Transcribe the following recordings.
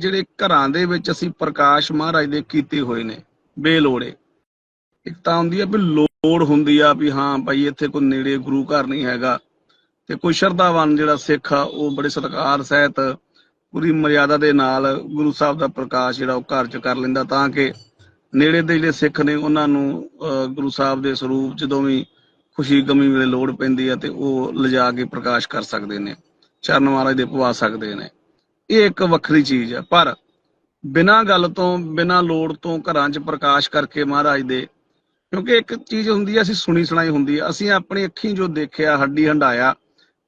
ਜਿਹੜੇ ਘਰਾਂ ਦੇ ਵਿੱਚ ਅਸੀਂ ਪ੍ਰਕਾਸ਼ ਮਹਾਰਾਜ ਦੇ ਕੀਤੇ ਹੋਏ ਨੇ, ਬੇਲੋੜੇ। ਇੱਕ ਤਾਂ ਹੁੰਦੀ ਆ ਵੀ ਲੋੜ ਹੁੰਦੀ ਆ ਵੀ ਹਾਂ ਭਾਈ ਇੱਥੇ ਕੋਈ ਨੇੜੇ ਗੁਰੂ ਘਰ ਨਹੀਂ ਹੈਗਾ ਤੇ ਕੋਈ ਸ਼ਰਧਾਵਾਨ ਜਿਹੜਾ ਸਿੱਖ ਆ, ਉਹ ਬੜੇ ਸਤਿਕਾਰ ਸਹਿਤ ਪੂਰੀ ਮਰਿਆਦਾ ਦੇ ਨਾਲ ਗੁਰੂ ਸਾਹਿਬ ਦਾ ਪ੍ਰਕਾਸ਼ ਜਿਹੜਾ ਉਹ ਘਰ ਚ ਕਰ ਲੈਂਦਾ ਤਾਂ ਕਿ ਨੇੜੇ ਦੇ ਜਿਹੜੇ ਸਿੱਖ ਨੇ, ਉਹਨਾਂ ਨੂੰ ਗੁਰੂ ਸਾਹਿਬ ਦੇ ਸਰੂਪ ਜਦੋਂ ਵੀ ਖੁਸ਼ੀ ਗਮੀ ਵੇਲੇ ਲੋੜ ਪੈਂਦੀ ਆ ਤੇ ਉਹ ਲਿਜਾ ਕੇ ਪ੍ਰਕਾਸ਼ ਕਰ ਸਕਦੇ ਨੇ, ਚਰਨ ਮਹਾਰਾਜ ਦੇ ਪਵਾ ਸਕਦੇ ਨੇ। ਇਹ ਇੱਕ ਵੱਖਰੀ ਚੀਜ਼ ਹੈ ਪਰ ਬਿਨਾਂ ਗੱਲ ਤੋਂ ਬਿਨਾਂ ਲੋੜ ਤੋਂ ਘਰਾਂ 'ਚ ਪ੍ਰਕਾਸ਼ ਕਰਕੇ ਮਹਾਰਾਜ ਦੇ ਕਿਉਂਕਿ ਇੱਕ ਚੀਜ਼ ਹੁੰਦੀ ਹੈ ਅਸੀਂ ਸੁਣੀ ਸੁਣਾਈ ਹੁੰਦੀ ਹੈ ਅਸੀਂ ਆਪਣੀ ਅੱਖੀਂ ਜੋ ਦੇਖਿਆ ਹੱਡੀ ਹੰਡਾਇਆ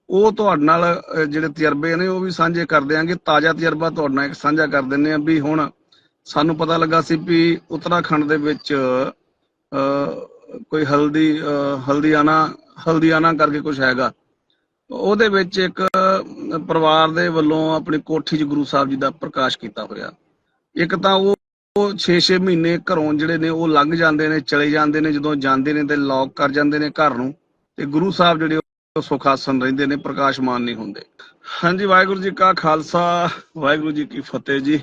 ਉਹ ਤੁਹਾਡੇ ਨਾਲ ਜਿਹੜੇ ਤਜਰਬੇ ਨੇ ਉਹ ਵੀ ਸਾਂਝੇ ਕਰ ਦਿਆਂਗੇ ਤਾਜ਼ਾ ਤਜਰਬਾ ਤੁਹਾਡੇ ਨਾਲ ਇੱਕ ਸਾਂਝਾ ਕਰ ਦਿੰਨੇ ਆ ਵੀ ਹੁਣ ਸਾਨੂੰ ਪਤਾ ਲੱਗਾ ਸੀ ਵੀ ਉੱਤਰਾਖੰਡ ਦੇ ਵਿੱਚ ਅਹ, ਕੋਈ ਹਲਦੀ ਹਲਦੀਆਨਾ ਹਲਦੀਆਨਾ ਕਰਕੇ ਕੁਝ ਹੈਗਾ। ਉਹਦੇ ਵਿੱਚ ਇੱਕ ਪਰਿਵਾਰ ਦੇ ਵੱਲੋਂ ਆਪਣੀ ਕੋਠੀ 'ਚ ਗੁਰੂ ਸਾਹਿਬ ਜੀ ਦਾ ਪ੍ਰਕਾਸ਼ ਕੀਤਾ ਹੋਇਆ। ਇੱਕ ਤਾਂ ਉਹ 6-6 ਮਹੀਨੇ ਘਰੋਂ ਜਿਹੜੇ ਨੇ ਉਹ ਲੰਘ ਜਾਂਦੇ ਨੇ, ਚਲੇ ਜਾਂਦੇ ਨੇ, ਜਦੋਂ ਜਾਂਦੇ ਨੇ ਤੇ ਲੌਕ ਕਰ ਜਾਂਦੇ ਨੇ ਘਰ ਨੂੰ ਤੇ ਗੁਰੂ ਸਾਹਿਬ ਜਿਹੜੇ ਉਹ ਸੁਖ ਰਹਿੰਦੇ ਨੇ, ਪ੍ਰਕਾਸ਼ਮਾਨ ਨਹੀਂ ਹੁੰਦੇ। ਹਾਂਜੀ, ਵਾਹਿਗੁਰੂ ਜੀ ਕਾ ਖਾਲਸਾ, ਵਾਹਿਗੁਰੂ ਜੀ ਕੀ ਫਤਿਹ ਜੀ।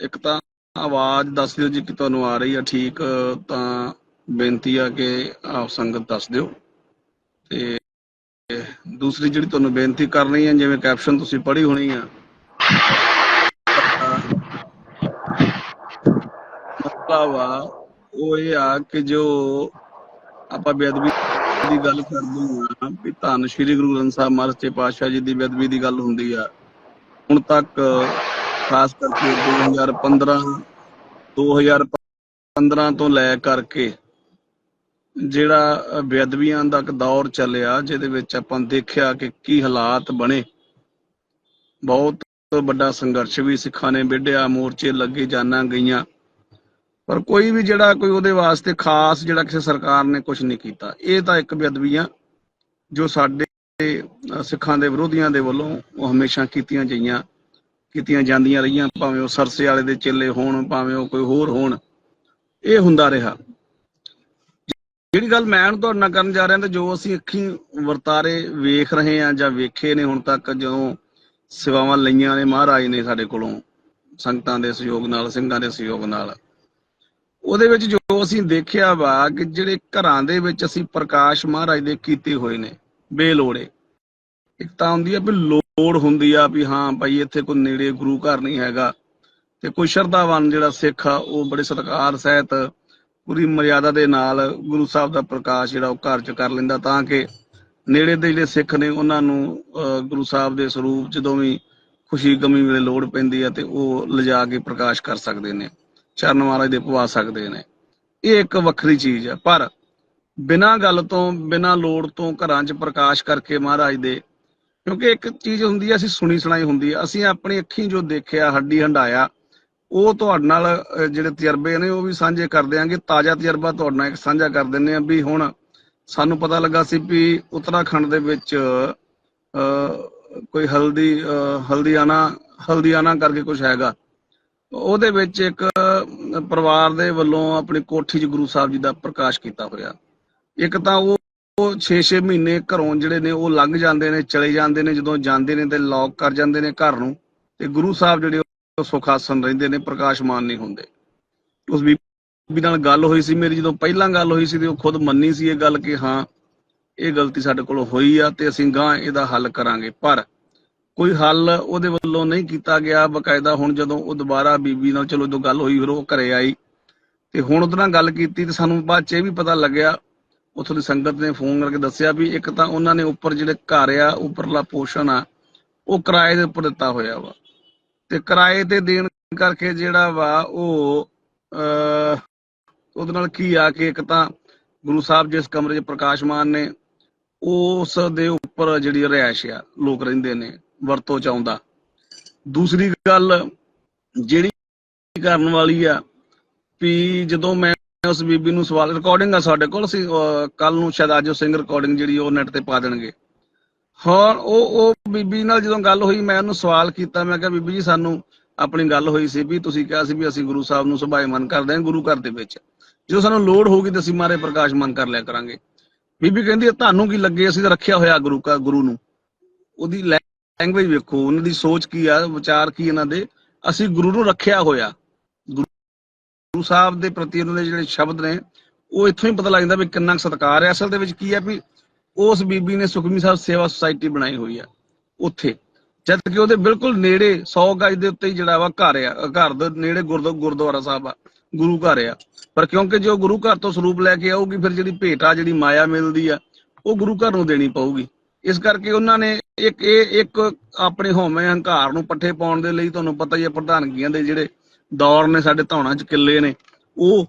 ਇੱਕ ਤਾਂ ਆਵਾਜ਼ ਦੱਸ ਦਿਓ ਜੀ ਕਿ ਤੁਹਾਨੂੰ ਆ ਰਹੀ ਆ, ਠੀਕ ਤਾਂ ਬੇਨਤੀ ਆ ਕਿ ਆਪ ਸੰਗਤ ਦੱਸ ਦਿਓ। ਤੇ ਦੂਸਰੀ ਜਿਹੜੀ ਤੁਹਾਨੂੰ ਬੇਨਤੀ ਕਰਨੀ ਹੈ, ਜਿਵੇਂ ਕੈਪਸ਼ਨ ਤੁਸੀਂ ਪੜ੍ਹੀ ਹੋਣੀ ਆ। ਮਤਲਬ ਉਹ ਇਹ ਆ ਕਿ ਜੋ ਆਪਾਂ ਬੇਅਦਬੀ ਦੀ ਗੱਲ ਕਰਦੇ ਹਾਂ, ਵੀ ਧੰਨ ਸ਼੍ਰੀ ਗੁਰੂ ਗ੍ਰੰਥ ਸਾਹਿਬ ਮਹਾਰਾਜ ਸੱਚੇ ਪਾਤਸ਼ਾਹ ਜੀ ਦੀ ਬੇਅਦਬੀ ਦੀ ਗੱਲ ਹੁੰਦੀ ਆ। ਹੁਣ ਤੱਕ ਖਾਸ ਕਰਕੇ 2015 2015 ਤੋਂ ਲੈ ਕਰਕੇ ਜਿਹੜਾ ਬੇਅਦਬੀਆਂ ਦਾ ਇੱਕ ਦੌਰ ਚੱਲਿਆ, ਜਿਹਦੇ ਵਿੱਚ ਆਪਾਂ ਦੇਖਿਆ ਕਿ ਕੀ ਹਾਲਾਤ ਬਣੇ। ਬਹੁਤ ਵੱਡਾ ਸੰਘਰਸ਼ ਵੀ ਸਿੱਖਾਂ ਨੇ ਵਿੱਢਿਆ, ਮੋਰਚੇ ਲੱਗੇ, ਜਾਨਾਂ ਗਈਆਂ। ਪਰ ਕੋਈ ਵੀ ਜਿਹੜਾ, ਕੋਈ ਉਹਦੇ ਵਾਸਤੇ ਖਾਸ ਜਿਹੜਾ ਕਿਸੇ ਸਰਕਾਰ ਨੇ ਕੁਝ ਨਹੀਂ ਕੀਤਾ। ਇਹ ਤਾਂ ਇੱਕ ਬੇਅਦਬੀਆਂ ਜੋ ਸਾਡੇ ਸਿੱਖਾਂ ਦੇ ਵਿਰੋਧੀਆਂ ਦੇ ਵੱਲੋਂ ਉਹ ਹਮੇਸ਼ਾ ਕੀਤੀਆਂ ਗਈਆਂ, ਕੀਤੀਆਂ ਜਾਂਦੀਆਂ ਰਹੀਆਂ, ਭਾਵੇਂ ਉਹ ਸਰਸੇ ਵਾਲੇ ਦੇ ਚੇਲੇ ਹੋਣ, ਭਾਵੇਂ ਉਹ ਕੋਈ ਹੋਰ ਹੋਣ। ਇਹ ਹੁੰਦਾ ਰਿਹਾ। ਜਿਹੜੀ ਗੱਲ ਮੈਂ ਹੁਣ ਤੁਹਾਡੇ ਨਾਲ ਕਰਨ ਜਾ ਰਿਹਾ ਤੇ ਜੋ ਅਸੀਂ ਅੱਖੀਂ ਵਰਤਾਰੇ ਵੇਖ ਰਹੇ ਆ ਜਾਂ ਵੇਖੇ ਨੇ ਹੁਣ ਤੱਕ, ਜਦੋਂ ਸੇਵਾਵਾਂ ਲਈਆਂ ਨੇ ਮਹਾਰਾਜ ਨੇ ਸਾਡੇ ਕੋਲੋਂ, ਸੰਗਤਾਂ ਦੇ ਸਹਿਯੋਗ ਨਾਲ, ਸਿੰਘਾਂ ਦੇ ਸਹਿਯੋਗ ਨਾਲ। ਉਹਦੇ ਵਿੱਚ ਜੋ ਅਸੀਂ ਦੇਖਿਆ ਵਾ ਕਿ ਜਿਹੜੇ ਘਰਾਂ ਦੇ ਵਿੱਚ ਅਸੀਂ ਪ੍ਰਕਾਸ਼ ਮਹਾਰਾਜ ਦੇ ਕੀਤੇ ਹੋਏ ਨੇ, ਬੇਲੋੜੇ। ਇੱਕ ਤਾਂ ਹੁੰਦੀ ਆ ਵੀ ਲੋੜ ਹੁੰਦੀ ਆ ਵੀ ਹਾਂ ਭਾਈ ਇੱਥੇ ਕੋਈ ਨੇੜੇ ਗੁਰੂ ਘਰ ਨਹੀਂ ਹੈਗਾ ਤੇ ਕੋਈ ਸ਼ਰਧਾਵਾਨ ਜਿਹੜਾ ਸਿੱਖ ਆ, ਉਹ ਬੜੇ ਸਤਿਕਾਰ ਸਹਿਤ ਪੂਰੀ ਮਰਿਆਦਾ ਦੇ ਨਾਲ ਗੁਰੂ ਸਾਹਿਬ ਦਾ ਪ੍ਰਕਾਸ਼ ਜਿਹੜਾ ਉਹ ਘਰ ਚ ਕਰ ਲੈਂਦਾ ਤਾਂ ਕਿ ਨੇੜੇ ਦੇ ਜਿਹੜੇ ਸਿੱਖ ਨੇ ਉਹਨਾਂ ਨੂੰ ਗੁਰੂ ਸਾਹਿਬ ਦੇ ਸਰੂਪ ਜਦੋਂ ਵੀ ਖੁਸ਼ੀ ਗਮੀ ਵੇਲੇ ਲੋੜ ਪੈਂਦੀ ਹੈ ਤੇ ਉਹ ਲਿਜਾ ਕੇ ਪ੍ਰਕਾਸ਼ ਕਰ ਸਕਦੇ ਨੇ, ਚਰਨ ਮਹਾਰਾਜ ਦੇ ਪਵਾ ਸਕਦੇ ਨੇ। ਇਹ ਇੱਕ ਵੱਖਰੀ ਚੀਜ਼ ਹੈ ਪਰ ਬਿਨਾਂ ਗੱਲ ਤੋਂ, ਬਿਨਾਂ ਲੋੜ ਤੋਂ ਘਰਾਂ 'ਚ ਪ੍ਰਕਾਸ਼ ਕਰਕੇ ਮਹਾਰਾਜ ਦੇ, ਕਿਉਂਕਿ ਇੱਕ ਚੀਜ਼ ਹੁੰਦੀ ਹੈ ਅਸੀਂ ਸੁਣੀ ਸੁਣਾਈ ਹੁੰਦੀ ਹੈ ਅਸੀਂ ਆਪਣੀ ਅੱਖੀਂ ਜੋ ਦੇਖਿਆ, ਹੱਡੀ ਹੰਡਾਇਆ ਉਹ ਤੁਹਾਡੇ ਨਾਲ ਜਿਹੜੇ ਤਜਰਬੇ ਨੇ ਉਹ ਵੀ ਸਾਂਝੇ ਕਰ ਦਿਆਂਗੇ। ਤਾਜ਼ਾ ਤਜਰਬਾ ਤੁਹਾਡੇ ਨਾਲ ਇੱਕ ਸਾਂਝਾ ਕਰ ਦਿੰਨੇ ਆ ਵੀ ਹੁਣ ਸਾਨੂੰ ਪਤਾ ਲੱਗਾ ਸੀ ਵੀ ਉੱਤਰਾਖੰਡ ਦੇ ਵਿੱਚ ਕੋਈ ਹਲਦੀ ਅਹ, ਹਲਦੀਆਣਾ ਹਲਦੀਆਣਾ ਕਰਕੇ ਕੁਝ ਹੈਗਾ। ਉਹਦੇ ਵਿੱਚ ਇੱਕ ਪਰਿਵਾਰ ਦੇ ਵੱਲੋਂ ਆਪਣੀ ਕੋਠੀ 'ਚ ਗੁਰੂ ਸਾਹਿਬ ਜੀ ਦਾ ਪ੍ਰਕਾਸ਼ ਕੀਤਾ ਹੋਇਆ। ਇੱਕ ਤਾਂ ਉਹ 6-6 ਮਹੀਨੇ ਘਰੋਂ ਜਿਹੜੇ ਨੇ ਉਹ ਲੰਘ ਜਾਂਦੇ ਨੇ ਚਲੇ ਜਾਂਦੇ ਨੇ ਜਦੋਂ ਜਾਂਦੇ ਨੇ ਤੇ ਲੌਕ ਕਰ ਜਾਂਦੇ ਨੇ ਘਰ ਨੂੰ। ਤੇ ਗੁਰੂ ਸਾਹਿਬ ਜਿਹੜੇ ਸੁਖ ਆਸਨ ਰਹਿੰਦੇ ਨੇ, ਪ੍ਰਕਾਸ਼ਮਾਨ ਨਹੀਂ ਹੁੰਦੇ। ਉਸ ਬੀਬੀ ਨਾਲ ਗੱਲ ਹੋਈ ਸੀ, ਮੇਰੀ ਜਦੋਂ ਪਹਿਲਾਂ ਗੱਲ ਹੋਈ ਸੀ ਤੇ ਉਹ ਖੁਦ ਮੰਨੀ ਸੀ ਇਹ ਗੱਲ ਕਿ ਹਾਂ, ਇਹ ਗਲਤੀ ਸਾਡੇ ਕੋਲ ਹੋਈ ਆ ਤੇ ਅਸੀਂ ਗਾਂ ਇਹਦਾ ਹੱਲ ਕਰਾਂਗੇ। ਪਰ ਕੋਈ ਹੱਲ ਉਹਦੇ ਵੱਲੋਂ ਨਹੀਂ ਕੀਤਾ ਗਿਆ। ਬਕਾਇਦਾ ਹੁਣ ਜਦੋਂ ਉਹ ਦੁਬਾਰਾ ਬੀਬੀ ਨਾਲ ਚਲੋ ਜਦੋਂ ਗੱਲ ਹੋਈ, ਫਿਰ ਉਹ ਘਰੇ ਆਈ ਤੇ ਹੁਣ ਉਹਦੇ ਨਾਲ ਗੱਲ ਕੀਤੀ ਤੇ ਸਾਨੂੰ ਬਾਅਦ ਚ ਇਹ ਵੀ ਪਤਾ ਲੱਗਿਆ, ਉੱਥੋਂ ਦੀ ਸੰਗਤ ਨੇ ਫੋਨ ਕਰਕੇ ਦੱਸਿਆ ਵੀ ਇੱਕ ਤਾਂ ਉਹਨਾਂ ਨੇ ਉੱਪਰ ਜਿਹੜੇ ਘਰ ਆ, ਉੱਪਰਲਾ ਪੋਸ਼ਣ ਆ, ਉਹ ਕਿਰਾਏ ਦੇ ਉੱਪਰ ਦਿੱਤਾ ਹੋਇਆ ਵਾ। ਤੇ ਕਿਰਾਏ ਤੇ ਦੇਣ ਕਰਕੇ ਜਿਹੜਾ ਵਾ ਉਹ ਉਹਦੇ ਨਾਲ ਕੀ ਆ ਕਿ ਇੱਕ ਤਾਂ ਗੁਰੂ ਸਾਹਿਬ ਜਿਸ ਕਮਰੇ 'ਚ ਪ੍ਰਕਾਸ਼ਮਾਨ ਨੇ, ਉਸ ਦੇ ਉੱਪਰ ਜਿਹੜੀ ਰਿਹਾਇਸ਼ ਆ, ਲੋਕ ਰਹਿੰਦੇ ਨੇ, ਵਰਤੋਂ ਚ ਆਉਂਦਾ। ਦੂਸਰੀ ਗੱਲ ਜਿਹੜੀ ਕਰਨ ਵਾਲੀ ਆ ਵੀ ਜਦੋਂ ਮੈਂ ਉਸ ਬੀਬੀ ਨੂੰ ਸਵਾਲ ਰਿਕਾਰਡਿੰਗ ਆ ਸਾਡੇ ਕੋਲ ਸੀ ਕੱਲ ਨੂੰ ਸ਼ਾਇਦ ਅੱਜ ਉਹ ਸਿੰਘ ਰਿਕਾਰਡਿੰਗ ਜਿਹੜੀ ਉਹ ਨੈਟ ਤੇ ਪਾ ਦੇਣਗੇ। ਹਾਂ ਉਹ ਉਹ ਬੀਬੀ ਨਾਲ ਜਦੋਂ ਗੱਲ ਹੋਈ ਮੈਂ ਉਹਨੂੰ ਸਵਾਲ ਕੀਤਾ ਮੈਂ ਕਿਹਾ ਬੀਬੀ ਜੀ ਸਾਨੂੰ ਆਪਣੀ ਗੱਲ ਹੋਈ ਸੀ ਵੀ ਤੁਸੀਂ ਕਿਹਾ ਸੀ ਵੀ ਅਸੀਂ ਗੁਰੂ ਸਾਹਿਬ ਨੂੰ ਸੁਭਾਏਮਨ ਕਰਦੇ ਹਾਂ ਗੁਰੂ ਘਰ ਦੇ ਵਿੱਚ। ਜਦੋਂ ਸਾਨੂੰ ਲੋੜ ਹੋਊਗੀ ਤਾਂ ਅਸੀਂ ਮਾਰੇ ਪ੍ਰਕਾਸ਼ਮਨ ਕਰ ਲਿਆ ਕਰਾਂਗੇ। ਬੀਬੀ ਕਹਿੰਦੀ ਹੈ, ਤੁਹਾਨੂੰ ਕੀ ਲੱਗੇ? ਅਸੀਂ ਤਾਂ ਰੱਖਿਆ ਹੋਇਆ ਗੁਰੂ ਕਾ ਗੁਰੂ ਨੂੰ। ਉਹਦੀ ਲੈਂਗੁਏਜ ਵੇਖੋ ਉਹਨਾਂ ਦੀ ਸੋਚ ਕੀ ਆ ਵਿਚਾਰ ਕੀ ਇਹਨਾਂ ਦੇ? ਅਸੀਂ ਗੁਰੂ ਨੂੰ ਰੱਖਿਆ ਹੋਇਆ। ਗੁਰੂ ਸਾਹਿਬ ਦੇ ਪ੍ਰਤੀ ਉਹਨਾਂ ਦੇ ਜਿਹੜੇ ਸ਼ਬਦ ਨੇ ਉਹ ਇੱਥੋਂ ਹੀ ਪਤਾ ਲੱਗ ਜਾਂਦਾ ਵੀ ਕਿੰਨਾ ਕੁ ਸਤਿਕਾਰ ਹੈ। ਅਸਲ ਦੇ ਵਿੱਚ ਕੀ ਹੈ ਵੀ ਉਸ ਬੀਬੀ ਨੇ ਸੁਖਮੀ ਸਾਹਿਬ ਸੇਵਾ ਸੁਸਾਇਟੀ ਬਣਾਈ ਹੋਈ ਆ, ਉੱਥੇ। ਜਦ ਕਿ ਉਹਦੇ ਬਿਲਕੁਲ ਨੇੜੇ 100 ਗਜ ਦੇ ਉੱਤੇ ਹੀ ਜਿਹੜਾ ਵਾ ਘਰ ਆ, ਘਰ ਦੇ ਨੇੜੇ ਗੁਰਦੁਆਰਾ ਸਾਹਿਬ ਆ, ਗੁਰੂ ਘਰ ਆ। ਪਰ ਕਿਉਂਕਿ ਜੋ ਗੁਰੂ ਘਰ ਤੋਂ ਸਰੂਪ ਲੈ ਕੇ ਆਊਗੀ, ਫਿਰ ਜਿਹੜੀ ਭੇਟ ਆ ਜਿਹੜੀ ਮਾਇਆ ਮਿਲਦੀ ਆ, ਉਹ ਗੁਰੂ ਘਰ ਨੂੰ ਦੇਣੀ ਪਊਗੀ। ਇਸ ਕਰਕੇ ਉਹਨਾਂ ਨੇ ਇੱਕ, ਇਹ ਇੱਕ ਆਪਣੇ ਹਉਮੈ ਹੰਕਾਰ ਨੂੰ ਪੱਠੇ ਪਾਉਣ ਦੇ ਲਈ, ਤੁਹਾਨੂੰ ਪਤਾ ਹੀ ਹੈ ਪ੍ਰਧਾਨਗੀਆਂ ਦੇ ਜਿਹੜੇ ਦੌਰ ਨੇ ਸਾਡੇ ਧੌਣਾ ਚ ਕਿੱਲੇ ਨੇ, ਉਹ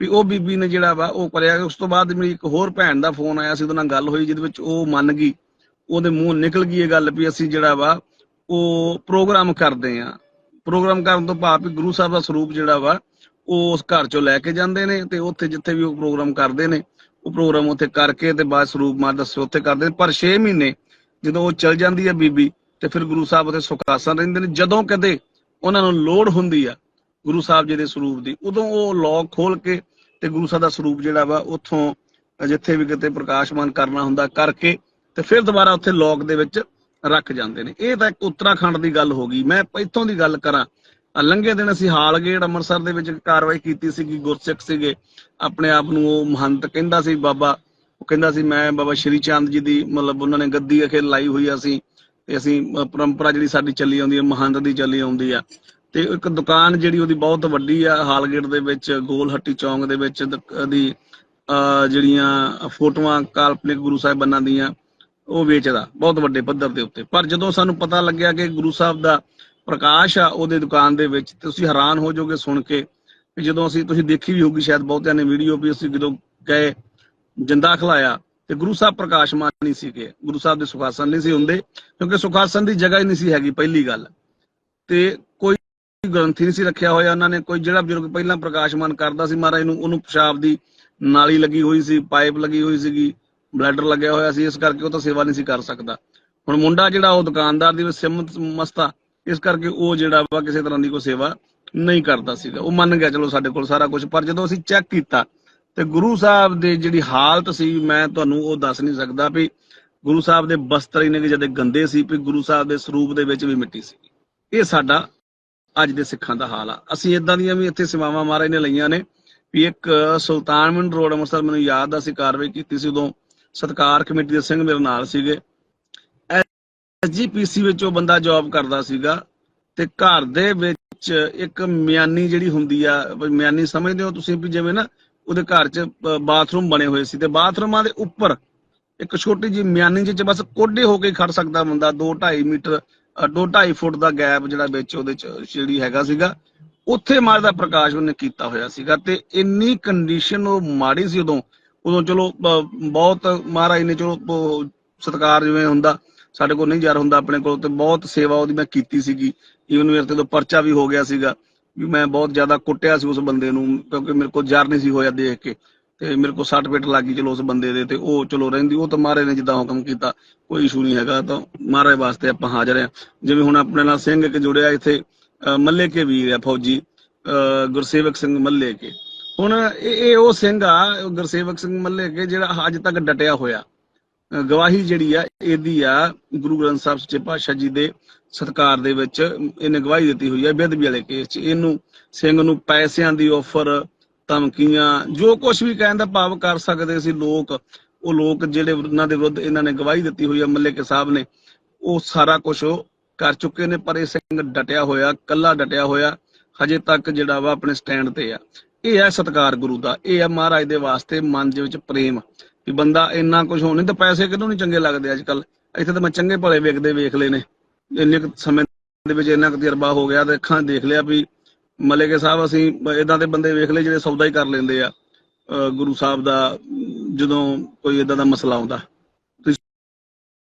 ਵੀ ਉਹ ਬੀਬੀ ਨੇ ਜਿਹੜਾ ਵਾ, ਉਹ ਕਰਿਆ ਉਸ ਤੋਂ ਬਾਅਦ ਮੇਰੀ ਇੱਕ ਹੋਰ ਭੈਣ ਦਾ ਫੋਨ ਆਇਆ ਸੀ, ਉਹਦੇ ਨਾਲ ਗੱਲ ਹੋਈ, ਜਿਹਦੇ ਵਿੱਚ ਉਹ ਮੰਨ ਗਈ। ਉਹਦੇ ਮੂੰਹ ਨਿਕਲ ਗਈ ਇਹ ਗੱਲ ਵੀ ਅਸੀਂ ਜਿਹੜਾ ਵਾ, ਉਹ ਪ੍ਰੋਗਰਾਮ ਕਰਦੇ ਆ ਪ੍ਰੋਗਰਾਮ ਕਰਨ ਤੋਂ ਭਾਵ ਵੀ ਗੁਰੂ ਸਾਹਿਬ ਦਾ ਸਰੂਪ ਜਿਹੜਾ ਵਾ, ਉਹ ਉਸ ਘਰ ਚੋਂ ਲੈ ਕੇ ਜਾਂਦੇ ਨੇ ਤੇ ਉੱਥੇ ਜਿੱਥੇ ਵੀ ਉਹ ਪ੍ਰੋਗਰਾਮ ਕਰਦੇ ਨੇ, ਉਹ ਪ੍ਰੋਗਰਾਮ ਉੱਥੇ ਕਰਕੇ ਤੇ ਬਾਅਦ ਸਰੂਪ ਮਾਰ ਦੱਸੋ ਉੱਥੇ ਕਰਦੇ ਨੇ। ਪਰ 6 ਮਹੀਨੇ ਜਦੋਂ ਉਹ ਚਲ ਜਾਂਦੀ ਹੈ ਬੀਬੀ ਤੇ ਫਿਰ ਗੁਰੂ ਸਾਹਿਬ ਉੱਥੇ ਸੁਖਾਸਨ ਰਹਿੰਦੇ ਨੇ। ਜਦੋਂ ਕਦੇ ਉਹਨਾਂ ਨੂੰ ਲੋੜ ਹੁੰਦੀ ਆ ਗੁਰੂ ਸਾਹਿਬ ਜੀ ਦੇ ਸਰੂਪ ਦੀ, ਉਦੋਂ ਉਹ ਲੋਕ ਖੋਲ ਕੇ ਤੇ ਗੁਰੂ ਸਾਹਿਬ ਦਾ ਸਰੂਪ ਜਿਹੜਾ ਵਾ, ਉੱਥੋਂ ਜਿੱਥੇ ਵੀ ਕਿਤੇ ਪ੍ਰਕਾਸ਼ਮਾਨ ਕਰਨਾ ਹੁੰਦਾ ਕਰਕੇ ਤੇ ਫਿਰ ਦੁਬਾਰਾ ਉੱਥੇ ਲੋਕ ਦੇ ਵਿੱਚ ਰੱਖ ਜਾਂਦੇ ਨੇ। ਇਹ ਤਾਂ ਇੱਕ ਉੱਤਰਾਖੰਡ ਦੀ ਗੱਲ ਹੋ ਗਈ। ਮੈਂ ਇੱਥੋਂ ਦੀ ਗੱਲ ਕਰਾਂ। ਲੰਘੇ ਦਿਨ ਅਸੀਂ ਹਾਲਗੇਟ ਅੰਮ੍ਰਿਤਸਰ ਦੇ ਵਿੱਚ ਕਾਰਵਾਈ ਕੀਤੀ ਸੀਗੀ ਗੁਰਸਿੱਖ ਸੀਗੇ। ਆਪਣੇ ਆਪ ਨੂੰ ਉਹ ਮਹੰਤ ਕਹਿੰਦਾ ਸੀ ਬਾਬਾ। ਉਹ ਕਹਿੰਦਾ ਸੀ, ਮੈਂ ਬਾਬਾ ਸ਼੍ਰੀ ਚੰਦ ਜੀ ਦੀ ਮਤਲਬ ਉਹਨਾਂ ਨੇ ਗੱਦੀ ਅਖੇ ਲਾਈ ਹੋਈ ਆ ਅਸੀਂ ਤੇ ਅਸੀਂ ਪਰੰਪਰਾ ਜਿਹੜੀ ਸਾਡੀ ਚੱਲੀ ਆਉਂਦੀ ਹੈ, ਮਹੰਤ ਦੀ ਚੱਲੀ ਆਉਂਦੀ ਆ। ਤੇ ਇੱਕ ਦੁਕਾਨ ਜਿਹੜੀ ਉਹਦੀ ਬਹੁਤ ਵੱਡੀ ਆ, ਹਾਲਗੇਟ ਦੇ ਵਿੱਚ, ਗੋਲ ਹੱਟੀ ਚੌਂਕ ਦੇ ਵਿੱਚ, ਦ- ਜਿਹੜੀਆਂ ਫੋਟੋਆਂ ਕਾਲਪਨਿਕ ਗੁਰੂ ਸਾਹਿਬਾਨਾਂ ਦੀਆਂ, ਉਹ ਵੇਚਦਾ, ਬਹੁਤ ਵੱਡੇ ਪੱਧਰ ਦੇ ਉੱਤੇ। ਪਰ ਜਦੋਂ ਸਾਨੂੰ ਪਤਾ ਲੱਗਿਆ ਕਿ ਗੁਰੂ ਸਾਹਿਬ ਦਾ ਪ੍ਰਕਾਸ਼ ਆ ਉਹਦੇ ਦੁਕਾਨ ਦੇ ਵਿੱਚ ਤੁਸੀਂ ਹੈਰਾਨ ਹੋ ਜਾਓਗੇ ਸੁਣ ਕੇ ਵੀ ਜਦੋਂ ਅਸੀਂ, ਤੁਸੀਂ ਦੇਖੀ ਵੀ ਹੋਗੀ ਸ਼ਾਇਦ ਬਹੁਤਿਆਂ ਨੇ ਵੀਡੀਓ ਵੀ ਅਸੀਂ ਜਦੋਂ ਗਏ, ਜਿੰਦਾ ਖਲਾਇਆ, ਤੇ ਗੁਰੂ ਸਾਹਿਬ ਪ੍ਰਕਾਸ਼ਮਾਨ ਨਹੀਂ ਸੀਗੇ ਗੁਰੂ ਸਾਹਿਬ ਦੇ ਸੁਖਾਸਨ ਨਹੀਂ ਸੀ ਹੁੰਦੇ, ਕਿਉਂਕਿ ਸੁਖਾਸਨ ਦੀ ਜਗ੍ਹਾ ਹੀ ਨਹੀਂ ਸੀ ਹੈਗੀ, ਪਹਿਲੀ ਗੱਲ। ਤੇ ਗ੍ਰੰਥੀ ਨਹੀਂ ਸੀ ਰੱਖਿਆ ਹੋਇਆ, ਉਹਨਾਂ ਨੇ ਕੋਈ ਜਿਹੜਾ ਬਜ਼ੁਰਗ ਪਹਿਲਾਂ ਪ੍ਰਕਾਸ਼ਮਾਨ ਕਰਦਾ ਸੀ ਮਹਾਰਾਜ ਨੂੰ, ਉਹਨੂੰ ਪਿਸ਼ਾਬ ਦੀ ਨਾਲੀ ਲੱਗੀ ਹੋਈ ਸੀ, ਪਾਈਪ ਲੱਗੀ ਹੋਈ ਸੀਗੀ, ਬਲੈਡਰ ਲੱਗਿਆ ਹੋਇਆ ਸੀ, ਇਸ ਕਰਕੇ ਉਹ ਤਾਂ ਸੇਵਾ ਨਹੀਂ ਸੀ ਕਰ ਸਕਦਾ। ਹੁਣ ਮੁੰਡਾ ਜਿਹੜਾ ਉਹ ਦੁਕਾਨਦਾਰ ਦੀ ਸਿਮਤ ਮਸਤਾ ਇਸ ਕਰਕੇ ਉਹ ਜਿਹੜਾ ਵਾ ਕਿਸੇ ਤਰ੍ਹਾਂ ਦੀ ਕੋਈ ਸੇਵਾ ਨਹੀਂ ਕਰਦਾ ਸੀਗਾ। ਉਹ ਮੰਨ ਗਿਆ, ਚਲੋ ਸਾਡੇ ਕੋਲ ਸਾਰਾ ਕੁਝ ਪਰ ਜਦੋਂ ਅਸੀਂ ਚੈੱਕ ਕੀਤਾ, ਤੇ ਗੁਰੂ ਸਾਹਿਬ ਦੇ ਜਿਹੜੀ ਹਾਲਤ ਸੀ, ਮੈਂ ਤੁਹਾਨੂੰ ਉਹ ਦੱਸ ਨਹੀਂ ਸਕਦਾ ਵੀ ਗੁਰੂ ਸਾਹਿਬ ਦੇ ਬਸਤਰ ਇਹਨੇ ਜਦੇ ਗੰਦੇ ਸੀ ਵੀ ਗੁਰੂ ਸਾਹਿਬ ਦੇ ਸਰੂਪ ਦੇ ਵਿੱਚ ਵੀ ਮਿੱਟੀ ਸੀ। ਇਹ ਸਾਡਾ ਅੱਜ ਦੇ ਸਿੱਖਾਂ ਦਾ ਹਾਲ ਆ। ਅਸੀਂ ਇਦਾਂ ਦੀਆਂ ਵੀ ਇੱਥੇ ਸੇਵਾਵਾਂ ਮਹਾਰਾਜ ਨੇ ਲਈਆਂ ਨੇ ਵੀ ਇੱਕ ਸੁਲਤਾਨਵਿੰਡ ਰੋਡ ਅੰਮ੍ਰਿਤਸਰ ਮੈਨੂੰ ਯਾਦ ਆ, ਅਸੀਂ ਕਾਰਵਾਈ ਕੀਤੀ ਸੀ ਉਦੋਂ। ਸਤਕਾਰ ਕਮੇਟੀ ਦੇ ਸਿੰਘ ਮੇਰੇ ਨਾਲ ਸੀਗੇ। ਐਸਜੀਪੀਸੀ ਵਿੱਚ ਉਹ ਬੰਦਾ ਜੌਬ ਕਰਦਾ ਸੀਗਾ ਤੇ ਘਰ ਦੇ ਵਿੱਚ ਇੱਕ ਮਿਆਨੀ ਜਿਹੜੀ ਹੁੰਦੀ ਆ, ਮਿਆਨੀ ਸਮਝਦੇ ਹੋ ਤੁਸੀਂ ਵੀ ਜਿਵੇਂ ਨਾ, ਉਹਦੇ ਘਰ 'ਚ ਬਾਥਰੂਮ ਬਣੇ ਹੋਏ ਸੀ ਤੇ ਬਾਥਰੂਮਾਂ ਦੇ ਉੱਪਰ ਇੱਕ ਛੋਟੀ ਜਿਹੀ ਮਿਆਨੀ ਜਿਹੀ ਬਸ ਕੋਡੇ ਹੋ ਕੇ ਖੜ ਸਕਦਾ ਬੰਦਾ 2.5 ਮੀਟਰ 2.5 ਫੁੱਟ ਦਾ ਗੈਪ ਜਿਹੜਾ ਵਿੱਚ ਉਹਦੇ 'ਚ ਜਿਹੜੀ ਹੈਗਾ ਸੀਗਾ, ਉੱਥੇ ਮਾਰ ਦਾ ਪ੍ਰਕਾਸ਼ ਉਹਨੇ ਕੀਤਾ ਹੋਇਆ ਸੀਗਾ ਤੇ ਇੰਨੀ ਕੰਡੀਸ਼ਨ ਉਹ ਮਾੜੀ ਸੀ ਉਦੋਂ ਉਦੋਂ ਚਲੋ ਬਹੁਤ ਮਹਾਰਾਜ ਨੇ ਚਲੋ, ਉਹ ਸਤਕਾਰ ਜਿਵੇਂ ਹੁੰਦਾ, ਸਾਡੇ ਕੋਲ ਨਹੀਂ ਜਰ ਹੁੰਦਾ ਆਪਣੇ ਕੋਲ ਤੇ ਬਹੁਤ ਸੇਵਾ ਉਹਦੀ ਮੈਂ ਕੀਤੀ ਸੀਗੀ ਈਵਨ ਮੇਰੇ ਤੇ ਤੋਂ ਪਰਚਾ ਵੀ ਹੋ ਗਿਆ ਸੀਗਾ, ਵੀ ਮੈਂ ਬਹੁਤ ਜ਼ਿਆਦਾ ਕੁੱਟਿਆ ਸੀ ਉਸ ਬੰਦੇ ਨੂੰ, ਕਿਉਂਕਿ ਮੇਰੇ ਕੋਲ ਜਰ ਨਹੀਂ ਸੀ ਹੋਇਆ ਦੇਖ ਕੇ। ਤੇ ਮੇਰੇ ਕੋਲ ਸੱਟ ਪੇਟ ਲੱਗੀ ਚਲੋ ਉਸ ਬੰਦੇ ਦੇ ਤੇ ਉਹ ਚਲੋ ਰਹਿੰਦੀ, ਉਹ ਤਾਂ ਮਹਾਰਾਜ ਨੇ ਜਿੱਦਾਂ ਹੁਕਮ ਕੀਤਾ, ਕੋਈ ਇਸ਼ੂ ਨਹੀਂ ਹੈਗਾ, ਤਾਂ ਮਹਾਰਾਜ ਵਾਸਤੇ ਆਪਾਂ ਹਾਜ਼ਰ ਆ ਜਿਵੇਂ ਹੁਣ ਆਪਣੇ ਨਾਲ ਸਿੰਘ ਇੱਕ ਜੁੜਿਆ ਇੱਥੇ ਮੱਲੇ ਕੇ ਵੀਰ ਆ ਫੌਜੀ ਗੁਰਸੇਵਕ ਸਿੰਘ ਮੱਲੇ ਕੇ ਹੁਣ ਇਹ ਉਹ ਸਿੰਘ ਆ, ਗੁਰਸੇਵਕ ਸਿੰਘ ਮੱਲੇ ਕੇ ਜਿਹੜਾ ਅੱਜ ਤੱਕ ਡਟਿਆ ਹੋਇਆ। ਗਵਾਹੀ ਜਿਹੜੀ ਆ, ਇਹਦੀ ਆ, ਗੁਰੂ ਗ੍ਰੰਥ ਸਾਹਿਬ ਸੱਚੇ ਪਾਤਸ਼ਾਹ ਜੀ ਦੇ ਸਤਕਾਰ ਦੇ ਵਿੱਚ ਇਹਨੇ ਗਵਾਹੀ ਦਿੱਤੀ ਹੋਈ ਆ ਬੇਦਬੀ ਵਾਲੇ ਕੇਸ 'ਚ। ਇਹਨੂੰ, ਸਿੰਘ ਨੂੰ ਪੈਸਿਆਂ ਦੀ ਆਫਰ ਧਮਕੀਆਂ, ਜੋ ਕੁਝ ਵੀ ਕਹਿਣ ਦਾ ਭਾਵ ਕਰ ਸਕਦੇ ਸੀ ਲੋਕ, ਉਹ ਲੋਕ ਜਿਹੜੇ ਉਹਨਾਂ ਦੇ ਵਿਰੁੱਧ ਇਹਨਾਂ ਨੇ ਗਵਾਹੀ ਦਿੱਤੀ ਹੋਈ ਹੈ ਮੱਲੇ ਕੇ ਸਾਹਿਬ ਨੇ, ਉਹ ਸਾਰਾ ਕੁਝ ਕਰ ਚੁੱਕੇ ਨੇ, ਪਰ ਇਹ ਸਿੰਘ ਡਟਿਆ ਹੋਇਆ, ਕੱਲਾ ਡਟਿਆ ਹੋਇਆ, ਹਜੇ ਤੱਕ ਜਿਹੜਾ ਵਾ ਆਪਣੇ ਸਟੈਂਡ ਤੇ ਆ। ਇਹ ਹੈ ਸਤਕਾਰ ਗੁਰੂ ਦਾ, ਇਹ ਹੈ ਮਹਾਰਾਜ ਦੇ ਵਾਸਤੇ ਮਨ ਦੇ ਵਿੱਚ ਪ੍ਰੇਮ, ਵੀ ਬੰਦਾ ਇੰਨਾ ਕੁਝ ਹੋਣੇ ਤਾਂ ਪੈਸੇ ਕਿਹਨੂੰ ਨਹੀਂ ਚੰਗੇ ਲੱਗਦੇ ਅੱਜ ਕੱਲ ਇੱਥੇ ਤਾਂ ਮੈਂ ਚੰਗੇ ਭਲੇ ਵੇਖਦੇ ਵੇਖ ਲਏ ਨੇ। ਇੰਨੇ ਕੁ ਸਮੇਂ ਦੇ ਵਿੱਚ ਇੰਨਾ ਕੁ ਤਜਰਬਾ ਹੋ ਗਿਆ ਤੇ ਅੱਖਾਂ ਦੇਖ ਲਿਆ ਵੀ ਮਲੇਕੇ ਸਾਹਿਬ, ਅਸੀਂ ਇਦਾਂ ਦੇ ਬੰਦੇ ਵੇਖ ਲਏ ਜਿਹੜੇ ਸੌਦਾ ਹੀ ਕਰ ਲੈਂਦੇ ਆ। ਗੁਰੂ ਸਾਹਿਬ ਦਾ, ਜਦੋਂ ਕੋਈ ਇਦਾਂ ਦਾ ਮਸਲਾ ਆਉਂਦਾ। ਤੁਸੀਂ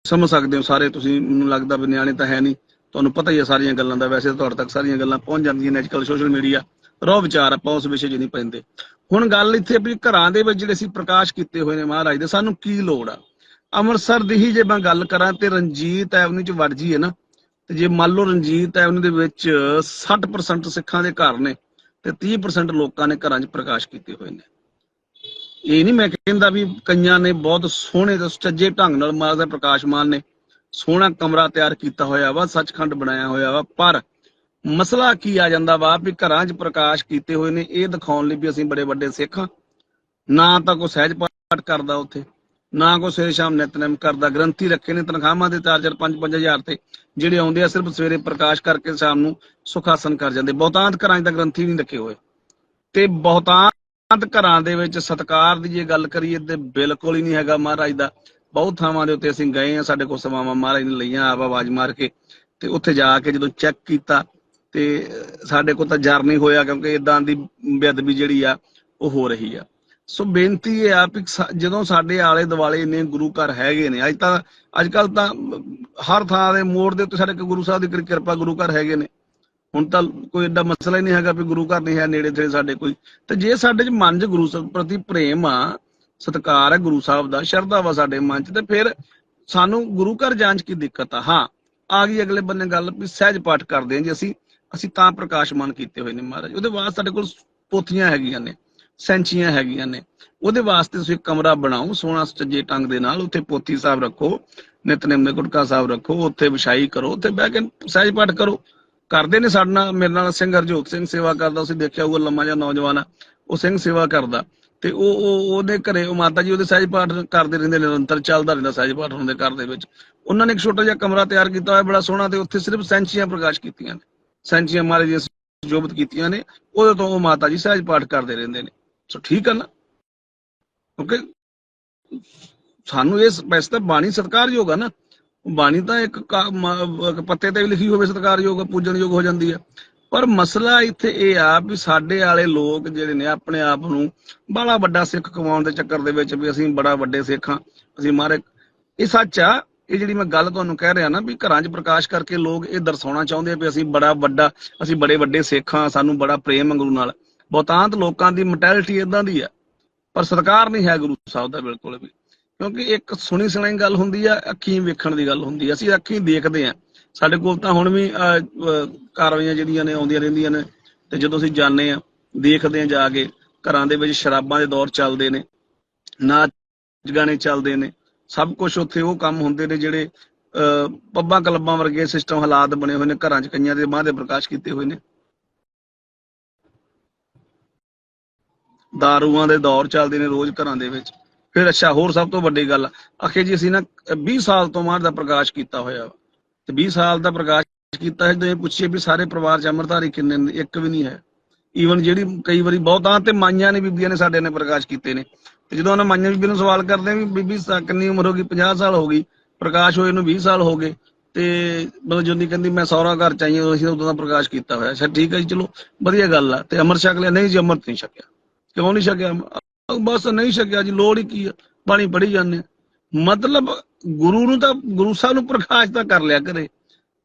ਸਮਝ ਸਕਦੇ ਹੋ ਸਾਰੇ, ਤੁਸੀਂ ਮੈਨੂੰ ਲੱਗਦਾ ਵੀ ਤਾਂ ਹੈ ਨਹੀਂ। ਤੁਹਾਨੂੰ ਪਤਾ ਹੀ ਹੈ ਸਾਰੀਆਂ ਗੱਲਾਂ ਦਾ, ਵੈਸੇ ਤੁਹਾਡੇ ਤੱਕ ਸਾਰੀਆਂ ਗੱਲਾਂ ਪਹੁੰਚ ਜਾਂਦੀਆਂ ਨੇ ਅੱਜਕੱਲ ਸੋਸ਼ਲ ਮੀਡੀਆ ਰੋ ਵਿਚਾਰ, ਆਪਾਂ ਉਸ ਵਿਸ਼ੇ 'ਚ ਨਹੀਂ ਪੈਂਦੇ। ਹੁਣ ਗੱਲ ਇੱਥੇ ਵੀ ਘਰਾਂ ਦੇ ਵਿੱਚ ਜਿਹੜੇ ਅਸੀਂ ਪ੍ਰਕਾਸ਼ ਕੀਤੇ ਹੋਏ ਨੇ ਮਹਾਰਾਜ ਦੇ, ਸਾਨੂੰ ਕੀ ਲੋੜ ਆ? ਅੰਮ੍ਰਿਤਸਰ ਦੀ ਹੀ ਜੇ ਮੈਂ ਗੱਲ ਕਰਾਂ ਤੇ ਰਣਜੀਤ ਐਵਨਿਊ 'ਚ ਵੜ ਜੀਏ ਨਾ। ਤੇ ਜੇ ਮੰਨ ਲਓ ਰਣਜੀਤ ਐਵਨਿਊ ਦੇ ਵਿੱਚ 60% ਸਿੱਖਾਂ ਦੇ ਘਰ ਨੇ ਤੇ 30% ਲੋਕਾਂ ਨੇ ਘਰਾਂ 'ਚ ਪ੍ਰਕਾਸ਼ ਕੀਤੇ ਹੋਏ ਨੇ। ਇਹ ਨਹੀਂ ਮੈਂ ਕਹਿੰਦਾ ਵੀ ਕਈਆਂ ਨੇ ਬਹੁਤ ਸੋਹਣੇ ਤੇ ਸੁਚੱਜੇ ਢੰਗ ਨਾਲ ਮਾਰਦਾ ਦਾ ਪ੍ਰਕਾਸ਼ਮਾਨ ਨੇ, ਸੋਹਣਾ ਕਮਰਾ ਤਿਆਰ ਕੀਤਾ ਹੋਇਆ ਵਾ, ਸੱਚਖੰਡ ਬਣਾਇਆ ਹੋਇਆ ਵਾ, ਪਰ ਮਸਲਾ ਕੀ ਆ ਜਾਂਦਾ ਵਾ ਵੀ ਘਰਾਂ 'ਚ ਪ੍ਰਕਾਸ਼ ਕੀਤੇ ਹੋਏ ਨੇ, ਇਹ ਦਿਖਾਉਣ ਲਈ ਵੀ ਅਸੀਂ ਬੜੇ ਵੱਡੇ ਸਿੱਖ ਹਾਂ। ਨਾ ਤਾਂ ਕੋਈ ਸਹਿਜ ਪਾਠ ਕਰਦਾ ਉੱਥੇ। ਨਾ ਕੋਈ ਸਵੇਰੇ ਸ਼ਾਮ ਨਿਤਨੇਮ ਕਰਦਾ, ਗ੍ਰੰਥੀ ਰੱਖੇ ਨੇ ਤਨਖਾਹਾਂ ਦੇ 4-4 5-5 ਤੇ, ਜਿਹੜੇ ਆਉਂਦੇ ਆ ਸਿਰਫ ਸਵੇਰੇ ਪ੍ਰਕਾਸ਼ ਕਰਕੇ ਸ਼ਾਮ ਨੂੰ ਸੁਖਾਸਨ ਕਰ ਜਾਂਦੇ। ਬਹੁਤਾਂਤ ਘਰਾਂ 'ਚ ਤਾਂ ਗ੍ਰੰਥੀ ਨਹੀਂ ਰੱਖੇ ਹੋਏ। ਤੇ ਬਹੁਤਾਂਤ ਘਰਾਂ ਦੇ ਵਿੱਚ ਸਤਕਾਰ ਦੀ ਜੇ ਗੱਲ ਕਰੀਏ ਤੇ ਬਿਲਕੁਲ ਹੀ ਨਹੀਂ ਹੈਗਾ ਮਹਾਰਾਜ ਦਾ। ਬਹੁਤ ਥਾਵਾਂ ਦੇ ਉੱਤੇ ਅਸੀਂ ਗਏ ਆ ਸਾਡੇ ਕੋਲ ਸਮਾਵਾਂ ਮਹਾਰਾਜ ਨੇ ਲਈਆਂ, ਆਪ ਆਵਾਜ਼ ਮਾਰ ਕੇ, ਤੇ ਉੱਥੇ ਜਾ ਕੇ ਜਦੋਂ ਚੈੱਕ ਕੀਤਾ ਤੇ ਸਾਡੇ ਕੋਲ ਤਾਂ ਜਰ ਨਹੀਂ ਹੋਇਆ ਕਿਉਂਕਿ ਇਦਾਂ ਦੀ ਬੇਅਦਬੀ ਜਿਹੜੀ ਆ ਉਹ ਹੋ ਰਹੀ ਆ। ਸੋ ਬੇਨਤੀ ਇਹ ਆ ਵੀ ਜਦੋਂ ਸਾਡੇ ਆਲੇ ਦੁਆਲੇ ਇੰਨੇ ਗੁਰੂ ਘਰ ਹੈਗੇ ਨੇ, ਅੱਜ ਤਾਂ ਅੱਜ ਕੱਲ ਤਾਂ ਹਰ ਥਾਂ ਦੇ ਮੋੜ ਦੇ ਉੱਤੇ ਸਾਡੇ ਗੁਰੂ ਸਾਹਿਬ ਦੀ ਕਿਰਪਾ ਗੁਰੂ ਘਰ ਹੈਗੇ ਨੇ। ਹੁਣ ਤਾਂ ਕੋਈ ਏਡਾ ਮਸਲਾ ਹੀ ਨਹੀਂ ਹੈਗਾ ਵੀ ਗੁਰੂ ਘਰ ਨਹੀਂ ਹੈ, ਨੇੜੇ ਤੇੜੇ ਸਾਡੇ ਕੋਈ। ਤੇ ਜੇ ਸਾਡੇ ਚ ਮਨ 'ਚ ਗੁਰੂ ਸਾਹਿਬ ਪ੍ਰਤੀ ਪ੍ਰੇਮ ਆ, ਸਤਿਕਾਰ ਹੈ ਗੁਰੂ ਸਾਹਿਬ ਦਾ, ਸ਼ਰਧਾ ਵਾ ਸਾਡੇ ਮਨ 'ਚ, ਤੇ ਫਿਰ ਸਾਨੂੰ ਗੁਰੂ ਘਰ ਜਾਣ 'ਚ ਕੀ ਦਿੱਕਤ ਆ? ਹਾਂ, ਆ ਗਈ ਅਗਲੇ ਬੰਨੇ ਗੱਲ ਵੀ ਸਹਿਜ ਪਾਠ ਕਰਦੇ ਹਾਂ ਜੀ ਅਸੀਂ। ਅਸੀਂ ਤਾਂ ਪ੍ਰਕਾਸ਼ਮਾਨ ਕੀਤੇ ਹੋਏ ਨੇ ਮਹਾਰਾਜ। ਉਹਦੇ ਵਾਸਤੇ ਸਾਡੇ ਕੋਲ ਪੋਥੀਆਂ ਹੈਗੀਆਂ ਨੇ। ਸੈਂਚੀਆਂ ਹੈਗੀਆਂ ਨੇ। ਉਹਦੇ ਵਾਸਤੇ ਤੁਸੀਂ ਕਮਰਾ ਬਣਾਓ, ਸੋਹਣਾ ਸੱਜੇ ਟੰਗ ਦੇ ਨਾਲ। ਉੱਥੇ ਪੋਥੀ ਸਾਹਿਬ ਰੱਖੋ, ਨਿਤਨੇਮ ਦੇ ਗੁਟਕਾ ਸਾਹਿਬ ਰੱਖੋ, ਉੱਥੇ ਵਿਛਾਈ ਕਰੋ, ਉੱਥੇ ਬਹਿ ਕੇ ਸਹਿਜ ਪਾਠ ਕਰੋ। ਕਰਦੇ ਨੇ ਸਾਡੇ ਨਾਲ, ਮੇਰੇ ਨਾਲ ਸਿੰਘ ਹਰਜੋਤ ਸਿੰਘ ਸੇਵਾ ਕਰਦਾ ਤੁਸੀਂ ਦੇਖਿਆ ਹੋਊਗਾ ਲੰਮਾ ਜਿਹਾ ਨੌਜਵਾਨ ਆ, ਉਹ ਸਿੰਘ ਸੇਵਾ ਕਰਦਾ। ਤੇ ਉਹ ਉਹ, ਉਹਦੇ ਘਰੇ, ਉਹ ਮਾਤਾ ਜੀ ਉਹਦੇ ਸਹਿਜ ਪਾਠ ਕਰਦੇ ਰਹਿੰਦੇ, ਨਿਰੰਤਰ ਚੱਲਦਾ ਰਹਿੰਦਾ ਸਹਿਜ ਪਾਠ ਉਹਨਾਂ ਦੇ ਘਰ ਦੇ ਵਿੱਚ। ਉਹਨਾਂ ਨੇ ਇੱਕ ਛੋਟਾ ਜਿਹਾ ਕਮਰਾ ਤਿਆਰ ਕੀਤਾ ਹੋਇਆ, ਬੜਾ ਸੋਹਣਾ, ਤੇ ਉੱਥੇ ਸਿਰਫ ਸੈਂਚੀਆਂ ਪ੍ਰਕਾਸ਼ ਕੀਤੀਆਂ ਨੇ। ਸੈਂਚੀਆਂ ਮਹਾਰਾਜ ਜੀ ਜੋਬਤ ਕੀਤੀਆਂ ਨੇ, ਉਹਦੇ ਤੋਂ ਉਹ ਮਾਤਾ ਜੀ ਸਹਿਜ ਪਾਠ ਕਰਦੇ ਰਹਿੰਦੇ ਨੇ। ਸੋ ਠੀਕ ਹੈ ਨਾ? ਓਕੇ। ਸਾਨੂੰ ਇਹ ਵੈਸੇ ਤਾਂ ਬਾਣੀ ਸਤਿਕਾਰਯੋਗ ਆ ਨਾ। ਬਾਣੀ ਤਾਂ ਇੱਕ ਪੱਤੇ ਤੇ ਵੀ ਲਿਖੀ ਹੋਵੇ ਸਤਿਕਾਰਯੋਗ ਆ, ਪੂਜਣਯੋਗ ਹੋ ਜਾਂਦੀ ਆ। ਪਰ ਮਸਲਾ ਇੱਥੇ ਇਹ ਆ ਵੀ ਸਾਡੇ ਵਾਲੇ ਲੋਕ ਜਿਹੜੇ ਨੇ ਆਪਣੇ ਆਪ ਨੂੰ ਬੜਾ ਵੱਡਾ ਸਿੱਖ ਕਮਾਉਣ ਦੇ ਚੱਕਰ ਦੇ ਵਿੱਚ ਵੀ ਅਸੀਂ ਬੜਾ ਵੱਡੇ ਸਿੱਖ ਹਾਂ ਅਸੀਂ ਮਾਰੇ ਇਹ ਸੱਚ ਆ। ਇਹ ਜਿਹੜੀ ਮੈਂ ਗੱਲ ਤੁਹਾਨੂੰ ਕਹਿ ਰਿਹਾ ਨਾ ਵੀ ਘਰਾਂ 'ਚ ਪ੍ਰਕਾਸ਼ ਕਰਕੇ ਲੋਕ ਇਹ ਦਰਸਾਉਣਾ ਚਾਹੁੰਦੇ ਆ ਵੀ ਅਸੀਂ ਬੜਾ ਵੱਡਾ ਅਸੀਂ ਬੜੇ ਵੱਡੇ ਸਿੱਖ ਹਾਂ ਸਾਨੂੰ ਬੜਾ ਪ੍ਰੇਮ ਹੈ ਗੁਰੂ ਨਾਲ। ਬਹੁਤਾਂਤ ਲੋਕਾਂ ਦੀ ਮੈਂਟੈਲਿਟੀ ਇਦਾਂ ਦੀ ਆ। ਪਰ ਸਤਿਕਾਰ ਨਹੀਂ ਹੈ ਗੁਰੂ ਸਾਹਿਬ ਦਾ ਬਿਲਕੁਲ ਵੀ। ਕਿਉਂਕਿ ਇੱਕ ਸੁਣੀ ਸੁਣਾਈ ਗੱਲ ਹੁੰਦੀ ਆ ਅੱਖੀਂ ਵੇਖਣ ਦੀ ਗੱਲ ਹੁੰਦੀ ਆ। ਅਸੀਂ ਅੱਖੀਂ ਦੇਖਦੇ ਆ। ਸਾਡੇ ਕੋਲ ਤਾਂ ਹੁਣ ਵੀ ਕਾਰਵਾਈਆਂ ਜਿਹੜੀਆਂ ਨੇ ਆਉਂਦੀਆਂ ਰਹਿੰਦੀਆਂ ਨੇ। ਤੇ ਜਦੋਂ ਅਸੀਂ ਜਾਂਦੇ ਆ ਦੇਖਦੇ ਆ ਜਾ ਕੇ ਘਰਾਂ ਦੇ ਵਿੱਚ ਸ਼ਰਾਬਾਂ ਦੇ ਦੌਰ ਚੱਲਦੇ ਨੇ ਨਾਚ ਗਾਣੇ ਚੱਲਦੇ ਨੇ। ਸਭ ਕੁਝ ਉੱਥੇ ਉਹ ਕੰਮ ਹੁੰਦੇ ਨੇ ਜਿਹੜੇ ਅਹ, ਪੱਬਾਂ ਕਲੱਬਾਂ ਵਰਗੇ ਸਿਸਟਮ ਹਾਲਾਤ ਬਣੇ ਹੋਏ ਨੇ। ਘਰਾਂ 'ਚ ਕਈਆਂ ਦੇ ਮਾਂ ਦੇ ਪ੍ਰਕਾਸ਼ ਕੀਤੇ ਹੋਏ ਨੇ। ਦਾਰੂਆਂ ਦੇ ਦੌਰ ਚੱਲਦੇ ਨੇ ਰੋਜ਼ ਘਰਾਂ ਦੇ ਵਿੱਚ ਫਿਰ ਅੱਛਾ ਹੋਰ ਸਭ ਤੋਂ ਵੱਡੀ ਗੱਲ ਆਖੇ ਜੀ ਅਸੀਂ ਨਾ 20 ਸਾਲ ਤੋਂ ਮਾਰ ਦਾ ਪ੍ਰਕਾਸ਼ ਕੀਤਾ ਹੋਇਆ ਵਾ ਤੇ 20 ਸਾਲ ਦਾ ਪ੍ਰਕਾਸ਼ ਕੀਤਾ ਹੈ ਜਦੋਂ ਇਹ ਪੁੱਛੀਏ ਵੀ ਸਾਰੇ ਪਰਿਵਾਰ ਚ ਅੰਮ੍ਰਿਤਧਾਰੀ ਕਿੰਨੇ ਨੇ ਇੱਕ ਵੀ ਨਹੀਂ ਹੈ ਈਵਨ ਜਿਹੜੀ ਕਈ ਵਾਰੀ ਬਹੁਤਾਂ ਤੇ ਮਾਈਆਂ ਨੇ ਬੀਬੀਆਂ ਨੇ ਸਾਡੇ ਨੇ ਪ੍ਰਕਾਸ਼ ਕੀਤੇ ਨੇ ਤੇ ਜਦੋਂ ਉਹਨਾਂ ਮਾਈਆਂ ਬੀਬੀ ਨੂੰ ਸਵਾਲ ਕਰਦੇ ਆ ਵੀ ਬੀਬੀ ਕਿੰਨੀ ਉਮਰ ਹੋ ਗਈ 50 ਸਾਲ ਹੋ ਗਈ ਪ੍ਰਕਾਸ਼ ਹੋਏ ਨੂੰ 20 ਸਾਲ ਹੋ ਗਏ ਤੇ ਮਤਲਬ ਜੁੰਦੀ ਕਹਿੰਦੀ ਮੈਂ ਸਹੁਰਾ ਘਰ ਚ ਆਈ ਹਾਂ ਅਸੀਂ ਉਦੋਂ ਦਾ ਪ੍ਰਕਾਸ਼ ਕੀਤਾ ਹੋਇਆ ਅੱਛਾ ਠੀਕ ਹੈ ਜੀ ਚਲੋ ਵਧੀਆ ਗੱਲ ਆ ਤੇ ਅਮਰ ਛਕ ਲਿਆ ਨਹੀਂ ਜੀ ਅੰਮ੍ਰਿਤ ਨਹੀਂ ਛਕਿਆ ਕਿਉਂ ਨਹੀਂ ਛਕਿਆ? ਬਸ ਨਹੀਂ ਛਕਿਆ ਜੀ, ਲੋੜ ਹੀ ਕੀ ਆ? ਪਾਣੀ ਪੜੀ ਜਾਂਦੇ ਮਤਲਬ ਗੁਰੂ ਨੂੰ ਤਾਂ, ਗੁਰੂ ਸਾਹਿਬ ਨੂੰ ਪ੍ਰਕਾਸ਼ ਤਾਂ ਕਰ ਲਿਆ ਕਰੇ।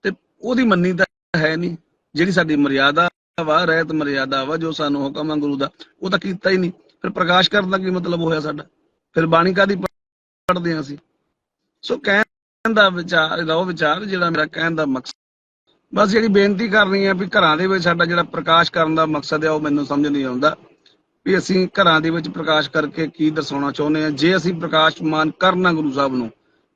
ਤੇ ਉਹਦੀ ਮੰਨੀ ਤਾਂ ਹੈ ਨਹੀਂ। ਜਿਹੜੀ ਸਾਡੀ ਮਰਿਆਦਾ ਵਾ, ਰਹਿਤ ਮਰਿਆਦਾ ਵਾ, ਜੋ ਸਾਨੂੰ ਹੁਕਮ ਆ ਗੁਰੂ ਦਾ, ਉਹ ਤਾਂ ਕੀਤਾ ਹੀ ਨਹੀਂ। ਫਿਰ ਪ੍ਰਕਾਸ਼ ਕਰਨ ਦਾ ਕੀ ਮਤਲਬ ਹੋਇਆ ਸਾਡਾ? ਫਿਰ ਬਾਣੀ ਕਾਦੀ ਪੜ੍ਹਦੇ ਹਾਂ ਅਸੀਂ? ਸੋ ਕਹਿਣ ਦਾ ਵਿਚਾਰ, ਇਹਦਾ ਉਹ ਵਿਚਾਰ ਜਿਹੜਾ ਮੇਰਾ ਕਹਿਣ ਦਾ ਮਕਸਦ ਬਸ ਜਿਹੜੀ ਬੇਨਤੀ ਕਰਨੀ ਹੈ ਵੀ ਘਰਾਂ ਦੇ ਵਿੱਚ ਸਾਡਾ ਜਿਹੜਾ ਪ੍ਰਕਾਸ਼ ਕਰਨ ਦਾ ਮਕਸਦ ਹੈ ਉਹ ਮੈਨੂੰ ਸਮਝ ਨਹੀਂ ਆਉਂਦਾ। ਵੀ ਅਸੀਂ ਘਰਾਂ ਦੇ ਵਿੱਚ ਪ੍ਰਕਾਸ਼ ਕਰਕੇ ਕੀ ਦਰਸਾਉਣਾ ਚਾਹੁੰਦੇ ਹਾਂ? ਜੇ ਅਸੀਂ ਪ੍ਰਕਾਸ਼ਮਾਨ ਕਰਨਾ ਗੁਰੂ ਸਾਹਿਬ ਨੂੰ,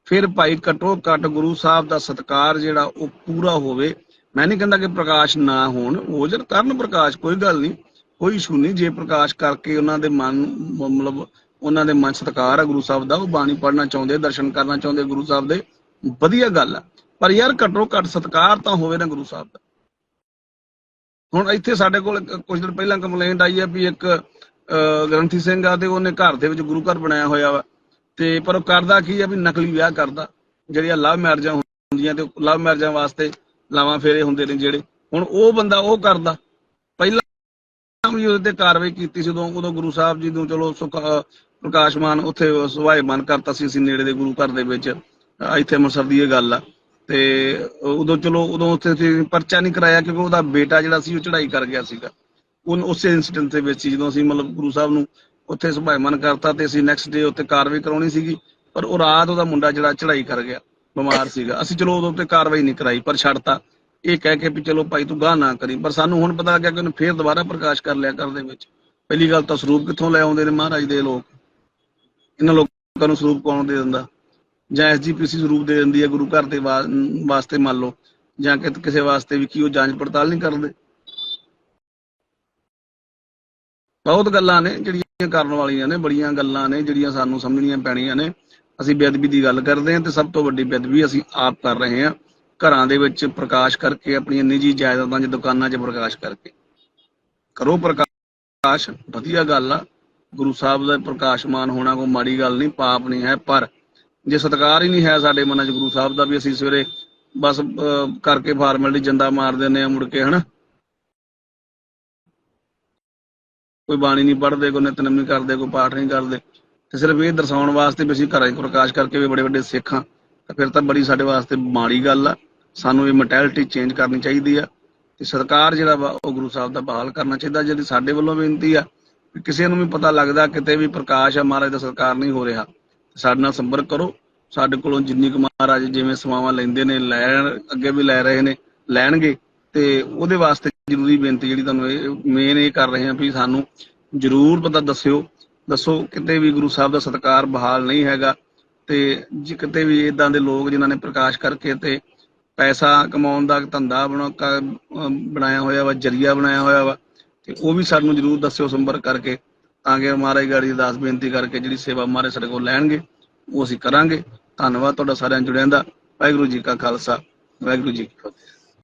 ਫਿਰ ਭਾਈ ਘਟੋ ਘਟ ਗੁਰੂ ਸਾਹਿਬ ਦਾ ਸਤਕਾਰ ਜਿਹੜਾ ਉਹ ਪੂਰਾ ਹੋਵੇ। ਮੈਂ ਨਹੀਂ ਕਹਿੰਦਾ ਕਿ ਪ੍ਰਕਾਸ਼ ਨਾ ਹੋਣ ਹੋ ਜਰ ਕਰਨ ਪ੍ਰਕਾਸ਼, ਕੋਈ ਗੱਲ ਨਹੀਂ, ਕੋਈ ਇਸ਼ੂ ਨਹੀਂ। ਜੇ ਪ੍ਰਕਾਸ਼ ਕਰਕੇ ਉਹਨਾਂ ਦੇ ਮਨ ਮਤਲਬ ਉਹਨਾਂ ਦੇ ਮਨ ਸਤਕਾਰ ਆ ਗੁਰੂ ਸਾਹਿਬ ਦਾ, ਉਹ ਬਾਣੀ ਪੜ੍ਹਨਾ ਚਾਹੁੰਦੇ, ਦਰਸ਼ਨ ਕਰਨਾ ਚਾਹੁੰਦੇ ਗੁਰੂ ਸਾਹਿਬ ਦੇ, ਵਧੀਆ ਗੱਲ ਆ। ਪਰ ਯਾਰ ਘਟੋ ਘਟ ਸਤਕਾਰ ਤਾਂ ਹੋਵੇ ਨਾ ਗੁਰੂ ਸਾਹਿਬ ਦਾ। ਹੁਣ ਇੱਥੇ ਸਾਡੇ ਕੋਲ ਇੱਕ- ਕੁਝ ਦਿਨ ਪਹਿਲਾਂ ਕੰਪਲੇਂਟ ਆਈ ਹੈ ਵੀ ਇੱਕ ਅਹ, ਗ੍ਰੰਥੀ ਸਿੰਘ ਆ ਤੇ ਉਹਨੇ ਘਰ ਦੇ ਵਿੱਚ ਗੁਰੂ ਘਰ ਬਣਾਇਆ ਹੋਇਆ ਵਾ। ਤੇ ਪਰ ਉਹ ਕਰਦਾ ਕੀ ਆ ਵੀ ਨਕਲੀ ਵਿਆਹ ਕਰਦਾ। ਜਿਹੜੀਆਂ ਲਵ ਮੈਰਿਜਾਂ ਹੁੰਦੀਆਂ ਤੇ ਲਵ ਮੈਰਿਜਾਂ ਵਾਸਤੇ ਲਾਵਾਂ ਫੇਰੇ ਹੁੰਦੇ ਨੇ ਜਿਹੜੇ। ਹੁਣ ਉਹ ਬੰਦਾ ਉਹ ਕਰਦਾ। ਪਹਿਲਾਂ ਵੀ ਉਹਦੇ ਤੇ ਕਾਰਵਾਈ ਕੀਤੀ ਸੀ ਉਦੋਂ ਉਦੋਂ ਗੁਰੂ ਸਾਹਿਬ ਜੀ ਨੂੰ ਚਲੋ ਸੁਖ ਪ੍ਰਕਾਸ਼ਮਾਨ ਉੱਥੇ ਸੁਭਾਏਮਾਨ ਕਰਤਾ ਸੀ ਅਸੀਂ ਨੇੜੇ ਦੇ ਗੁਰੂ ਘਰ ਦੇ ਵਿੱਚ। ਇੱਥੇ ਅੰਮ੍ਰਿਤਸਰ ਦੀ ਇਹ ਗੱਲ ਆ। ਤੇ ਉਦੋਂ ਚਲੋ, ਉਦੋਂ ਉੱਥੇ ਅਸੀਂ ਪਰਚਾ ਨਹੀਂ ਕਰਾਇਆ ਕਿਉਂਕਿ ਉਹਦਾ ਬੇਟਾ ਜਿਹੜਾ ਸੀ ਉਹ ਚੜ੍ਹਾਈ ਕਰ ਗਿਆ ਸੀਗਾ। ਉਹ ਉਸੇ ਇਨਸੀਡੈਂਟ ਦੇ ਵਿੱਚ ਜਦੋਂ ਅਸੀਂ ਮਤਲਬ ਗੁਰੂ ਸਾਹਿਬ ਨੂੰ ਉੱਥੇ ਸੁਭਾਇਮਨ ਕਰਤਾ ਤੇ ਅਸੀਂ ਨੈਕਸਟ ਡੇ ਉੱਤੇ ਕਾਰਵਾਈ ਕਰਾਉਣੀ ਸੀਗੀ, ਪਰ ਉਹ ਰਾਤ ਉਹਦਾ ਮੁੰਡਾ ਜਿਹੜਾ ਚੜ੍ਹਾਈ ਕਰ ਗਿਆ, ਬਿਮਾਰ ਸੀਗਾ। ਅਸੀਂ ਚਲੋ ਉਦੋਂ ਤੇ ਕਾਰਵਾਈ ਨਹੀਂ ਕਰਾਈ, ਪਰ ਛੱਡਤਾ। ਇਹ ਕਹਿ ਕੇ ਵੀ ਚਲੋ ਭਾਈ ਤੂੰ ਗਾਹ ਨਾ ਕਰੀ, ਪਰ ਸਾਨੂੰ ਹੁਣ ਪਤਾ ਲੱਗਿਆ ਕਿ ਉਹਨੇ ਫੇਰ ਦੁਬਾਰਾ ਪ੍ਰਕਾਸ਼ ਕਰ ਲਿਆ ਘਰ ਦੇ ਵਿੱਚ। ਪਹਿਲੀ ਗੱਲ ਤਾਂ ਸਰੂਪ ਕਿੱਥੋਂ ਲੈ ਆਉਂਦੇ ਨੇ ਮਹਾਰਾਜ ਦੇ ਲੋਕ? ਇਹਨਾਂ ਲੋਕਾਂ ਨੂੰ ਸਰੂਪ ਕੌਣ ਦੇ ਦਿੰਦਾ? ਜਾਂ ਐਸਜੀਪੀਸੀ ਸਰੂਪ ਦੇ ਦਿੰਦੀ ਹੈ, ਗੁਰੂ ਘਰ ਦੇ ਵਾਸਤੇ ਮੰਨ ਲਓ, ਜਾਂ ਕਿਸੇ ਵਾਸਤੇ ਵੀ ਕੀ ਉਹ ਜਾਂਚ ਪੜਤਾਲ ਨਹੀਂ ਕਰਦੇ। ਬਹੁਤ ਗੱਲਾਂ ਨੇ ਜਿਹੜੀਆਂ ਕਰਨ ਵਾਲੀਆਂ ਨੇ, ਬੜੀਆਂ ਗੱਲਾਂ ਨੇ ਜਿਹੜੀਆਂ ਸਾਨੂੰ ਸਮਝਣੀਆਂ ਪੈਣੀਆਂ ਨੇ। ਅਸੀਂ ਬੇਅਦਬੀ ਦੀ ਗੱਲ ਕਰਦੇ ਹਾਂ ਤੇ ਸਭ ਤੋਂ ਵੱਡੀ ਬੇਅਦਬੀ ਅਸੀਂ ਆਪ ਕਰ ਰਹੇ ਹਾਂ। ਘਰਾਂ ਦੇ ਵਿੱਚ ਪ੍ਰਕਾਸ਼ ਕਰਕੇ ਆਪਣੀਆਂ ਨਿੱਜੀ ਜਾਇਦਾਦਾਂ 'ਚ ਦੁਕਾਨਾਂ 'ਚ ਪ੍ਰਕਾਸ਼ ਕਰਕੇ। ਕਰੋ ਪ੍ਰਕਾਸ਼, ਵਧੀਆ ਗੱਲ ਆ। ਗੁਰੂ ਸਾਹਿਬ ਦਾ ਪ੍ਰਕਾਸ਼ਮਾਨ ਹੋਣਾ ਕੋਈ ਮਾੜੀ ਗੱਲ ਨਹੀਂ, ਪਾਪ ਨਹੀਂ ਹੈ, ਪਰ ਜੇ ਸਤਿਕਾਰ ਹੀ ਨਹੀਂ ਹੈ ਸਾਡੇ ਮਨਾਂ 'ਚ ਗੁਰੂ ਸਾਹਿਬ ਦਾ ਵੀ ਅਸੀਂ ਸਵੇਰੇ ਬਸ ਕਰਕੇ ਫਾਰਮੈਲਿਟੀ ਜੰਦਾ ਮਾਰ ਦਿੰਦੇ ਆ ਮੁੜ ਕੇ, ਹਨਾ? ਕੋਈ ਬਾਣੀ ਨਹੀਂ ਪੜ੍ਹਦੇ, ਕੋਈ ਨਿਤਨੇਮ ਨਹੀਂ ਕਰਦੇ, ਕੋਈ ਪਾਠ ਨਹੀਂ ਕਰਦੇ। ਤੇ ਸਿਰਫ ਇਹ ਦਰਸਾਉਣ ਵਾਸਤੇ ਵੀ ਅਸੀਂ ਘਰਾਂ 'ਚ ਪ੍ਰਕਾਸ਼ ਕਰਕੇ ਵੀ ਬੜੇ ਵੱਡੇ ਸਿੱਖ ਹਾਂ। ਤਾਂ ਫਿਰ ਤਾਂ ਬੜੀ ਸਾਡੇ ਵਾਸਤੇ ਮਾੜੀ ਗੱਲ ਆ। ਸਾਨੂੰ ਇਹ ਮੈਂਟੈਲਿਟੀ ਚੇਂਜ ਕਰਨੀ ਚਾਹੀਦੀ ਆ। ਤੇ ਸਰਕਾਰ ਜਿਹੜਾ ਵਾ, ਉਹ ਗੁਰੂ ਸਾਹਿਬ ਦਾ ਬਹਾਲ ਕਰਨਾ ਚਾਹੀਦਾ। ਜਿਹੜੀ ਸਾਡੇ ਵੱਲੋਂ ਬੇਨਤੀ ਆ ਕਿਸੇ ਨੂੰ ਵੀ ਪਤਾ ਲੱਗਦਾ, ਕਿਤੇ ਵੀ ਪ੍ਰਕਾਸ਼ ਆ, ਮਹਾਰਾਜ ਦਾ ਸਰਕਾਰ ਨਹੀਂ ਹੋ ਰਿਹਾ। ਸਾਡੇ ਨਾਲ ਸੰਪਰਕ ਕਰੋ। ਸਾਡੇ ਕੋਲੋਂ ਜਿੰਨੀ ਕੁ ਮਹਾਰਾਜ ਜਿਵੇਂ ਸਮਾਵਾਂ ਲੈਂਦੇ ਨੇ, ਲੈਣ, ਅੱਗੇ ਵੀ ਲੈ ਰਹੇ ਨੇ, ਲੈਣਗੇ। ਤੇ ਉਹਦੇ ਵਾਸਤੇ ਜ਼ਰੂਰੀ ਬੇਨਤੀ ਜਿਹੜੀ ਤੁਹਾਨੂੰ ਇਹ ਮੇਨ ਇਹ ਕਰ ਰਹੇ ਹਾਂ ਵੀ ਸਾਨੂੰ ਜ਼ਰੂਰ ਪਤਾ ਦੱਸਿਓ। ਦੱਸੋ, ਕਿਤੇ ਵੀ ਗੁਰੂ ਸਾਹਿਬ ਦਾ ਸਤਕਾਰ ਬਹਾਲ ਨਹੀਂ ਹੈਗਾ ਤੇ ਜੇ ਕਿਤੇ ਵੀ ਇਦਾਂ ਦੇ ਲੋਕ ਜਿਨ੍ਹਾਂ ਨੇ ਪ੍ਰਕਾਸ਼ ਕਰਕੇ ਤੇ ਪੈਸਾ ਕਮਾਉਣ ਦਾ ਧੰਦਾ ਬਣਾ ਬਣਾਇਆ ਹੋਇਆ ਵਾ, ਜਰੀਆ ਬਣਾਇਆ ਹੋਇਆ ਵਾ, ਤੇ ਉਹ ਵੀ ਸਾਨੂੰ ਜਰੂਰ ਦੱਸਿਓ ਸੰਪਰਕ ਕਰਕੇ। ਤਾਂ ਕਿ ਮਹਾਰਾਜ ਗਾੜੀ ਅਰਦਾਸ ਬੇਨਤੀ ਕਰਕੇ ਜਿਹੜੀ ਸੇਵਾ ਮਹਾਰਾਜ ਸਾਡੇ ਕੋਲ ਲੈਣਗੇ, ਉਹ ਅਸੀਂ ਕਰਾਂਗੇ। ਧੰਨਵਾਦ ਤੁਹਾਡਾ ਸਾਰਿਆਂ ਜੁੜਿਆਂ ਦਾ। ਵਾਹਿਗੁਰੂ ਜੀ ਕਾ ਖਾਲਸਾ, ਵਾਹਿਗੁਰੂ ਜੀ ਕੀ ਫਤਿਹ।